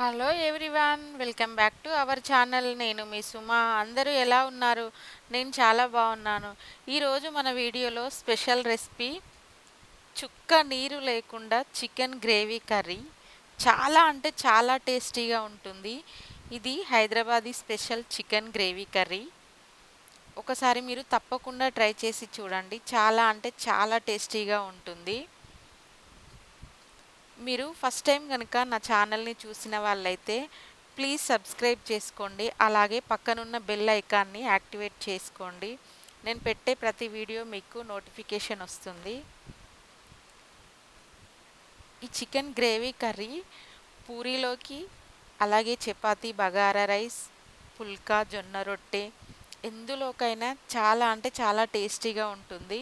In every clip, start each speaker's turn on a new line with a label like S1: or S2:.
S1: Hello everyone welcome back to our channel. నేను మీ సుమ. అందరూ ఎలా ఉన్నారు? నేను చాలా బాగున్నాను. ఈరోజు మన వీడియోలో స్పెషల్ రెసిపీ చుక్క నీరు లేకుండా చికెన్ గ్రేవీ కర్రీ. చాలా అంటే చాలా టేస్టీగా ఉంటుంది. ఇది Hyderabadi special chicken gravy curry. ఒకసారి మీరు తప్పకుండా ట్రై చేసి చూడండి. చాలా అంటే చాలా టేస్టీగా ఉంటుంది. మీరు ఫస్ట్ టైం కనుక నా ఛానల్ని చూసిన వాళ్ళైతే ప్లీజ్ సబ్స్క్రైబ్ చేసుకోండి. అలాగే పక్కనున్న బెల్ ఐకాన్ని యాక్టివేట్ చేసుకోండి. నేను పెట్టే ప్రతి వీడియో మీకు నోటిఫికేషన్ వస్తుంది. ఈ చికెన్ గ్రేవీ కర్రీ పూరీలోకి అలాగే చపాతి బగారా రైస్ పుల్కా జొన్న రొట్టె ఎందులోకైనా చాలా అంటే చాలా టేస్టీగా ఉంటుంది.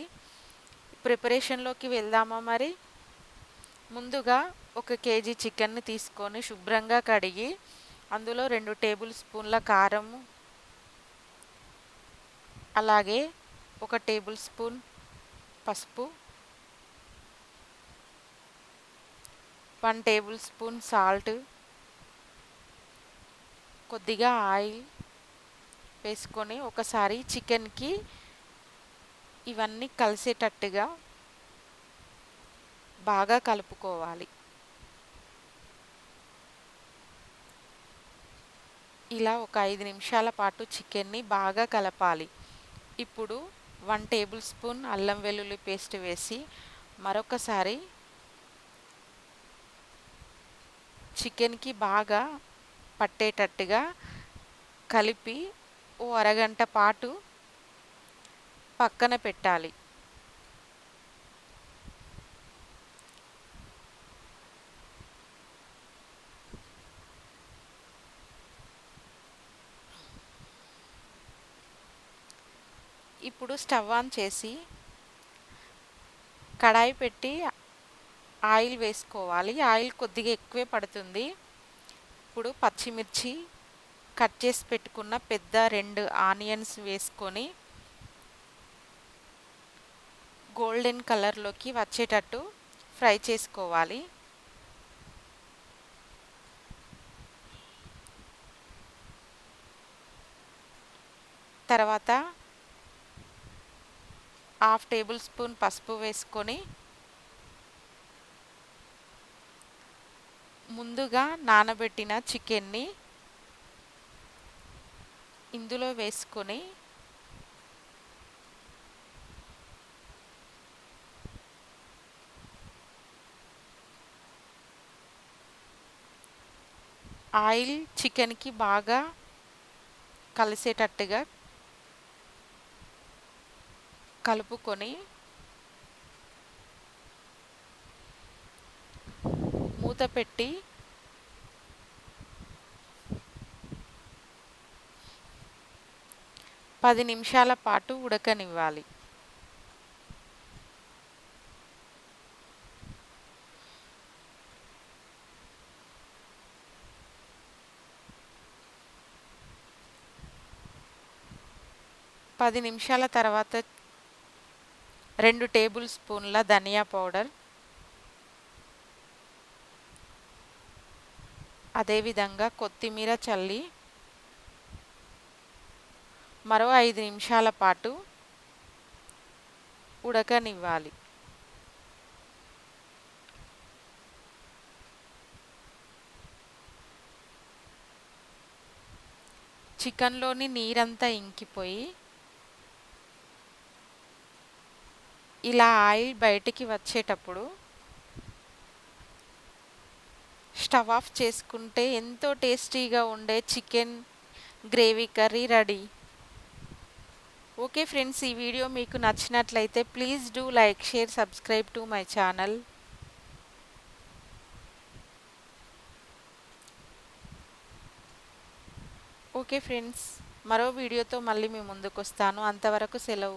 S1: ప్రిపరేషన్లోకి వెళ్దామా మరి? ముందుగా ఒక కేజీ చికెన్ని తీసుకొని శుభ్రంగా కడిగి అందులో రెండు టేబుల్ స్పూన్ల కారము అలాగే ఒక టేబుల్ స్పూన్ పసుపు వన్ టేబుల్ స్పూన్ సాల్ట్ కొద్దిగా ఆయిల్ వేసుకొని ఒకసారి చికెన్కి ఇవన్నీ కలిసేటట్టుగా బాగా కలుపుకోవాలి. ఇలా ఒక ఐదు నిమిషాల పాటు చికెన్ని బాగా కలపాలి. ఇప్పుడు వన్ టేబుల్ స్పూన్ అల్లం వెల్లుల్లి పేస్ట్ వేసి మరొకసారి చికెన్కి బాగా పట్టేటట్టుగా కలిపి ఓ అరగంట పాటు పక్కన పెట్టాలి. ఇప్పుడు స్టవ్ ఆన్ చేసి కడాయి పెట్టి ఆయిల్ వేసుకోవాలి. ఆయిల్ కొద్దిగా ఎక్కువే పడుతుంది. ఇప్పుడు పచ్చిమిర్చి కట్ చేసి పెట్టుకున్న పెద్ద రెండు ఆనియన్స్ వేసుకొని గోల్డెన్ కలర్లోకి వచ్చేటట్టు ఫ్రై చేసుకోవాలి. తర్వాత హాఫ్ టేబుల్ స్పూన్ పసుపు వేసుకొని ముందుగా నానబెట్టిన చికెన్ని ఇందులో వేసుకొని ఆయిల్ చికెన్కి బాగా కలిసేటట్టుగా కలుపుకొని మూత పెట్టి పది నిమిషాల పాటు ఉడకనివ్వాలి. పది నిమిషాల తర్వాత రెండు టేబుల్ స్పూన్ల ధనియా పౌడర్. అదేవిధంగా కొత్తిమీర చల్లి మరో ఐదు నిమిషాల పాటు ఉడకనివ్వాలి. చికెన్లోని నీరంతా ఇంకిపోయి ఇలా ఆయిల్ బయటికి వచ్చేటప్పుడు స్టవ్ ఆఫ్ చేసుకుంటే ఎంతో టేస్టీగా ఉండే chicken gravy curry ready. Okay friends ఈ వీడియో మీకు నచ్చినట్లయితే please do like share subscribe to my channel. Okay friends మరో వీడియోతో మళ్ళీ మీ ముందుకు వస్తాను అంతవరకు సెలవు.